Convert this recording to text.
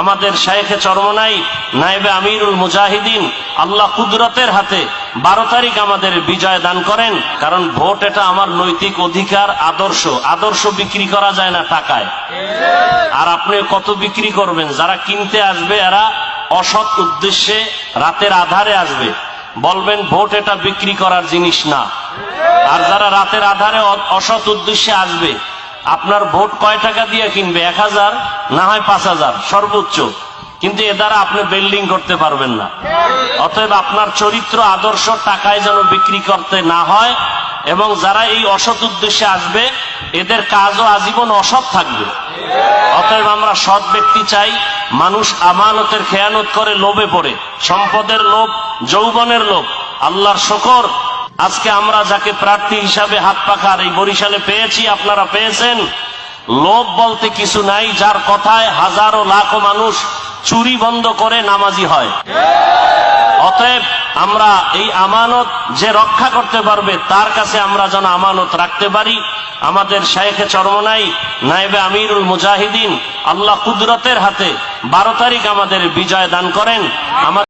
আমাদের শায়েখে চরমনাই নাইবে আমিরুল মুজাহিদিন, আল্লাহ কুদরতের হাতে বারো তারিখ আমাদের বিজয় দান করেন, কারণ ভোট এটা আমার নৈতিক অধিকার, আদর্শ। আদর্শ বিক্রি করা যায় না টাকায়। আর আপনি কত বিক্রি করবেন? যারা কিনতে আসবে, এরা অসৎ উদ্দেশ্যে রাতের আধারে আসবে। বলবেন, ভোট এটা বিক্রি করার জিনিস না। আর যারা রাতের আধারে অসৎ উদ্দেশ্যে আসবে আপনার ভোট কয় টাকা দিয়ে কিনবে? এক হাজার? না হয় পাঁচ হাজার? সর্বোচ্চ। কিন্তু এ দ্বারা আপনি বিল্ডিং করতে পারবেন না। অতএব আপনার চরিত্র, আদর্শ টাকায় যেন বিক্রি করতে না হয় এবং যারা এই অসৎ উদ্দেশ্যে আসবে, এদের কাজও আজীবন অসৎ থাকবে। অতএব আমরা সৎ ব্যক্তি চাই, মানুষ আমানতের খেয়ানত করে লোভে পড়ে। সম্পদের লোভ, যৌবনের লোভ, আল্লাহর শকর আজকে আমরা যাকে প্রার্থী হিসাবে হাত পাখার এই বরিশালে পেয়েছি, আপনারা পেয়েছেন। লোভ বলতে কিছু নাই, যার কথায় হাজারো লাখো মানুষ চুরি বন্ধ করে নামাজি হয়। অতএব আমরা এই আমানত যে রক্ষা করতে পারবে, তার কাছে আমরা যেন আমানত রাখতে পারি। আমাদের শায়েখে চরমনাই নাইবে আমিরুল মুজাহিদিন, আল্লাহ কুদরতের হাতে বারো তারিখ আমাদের বিজয় দান করেন।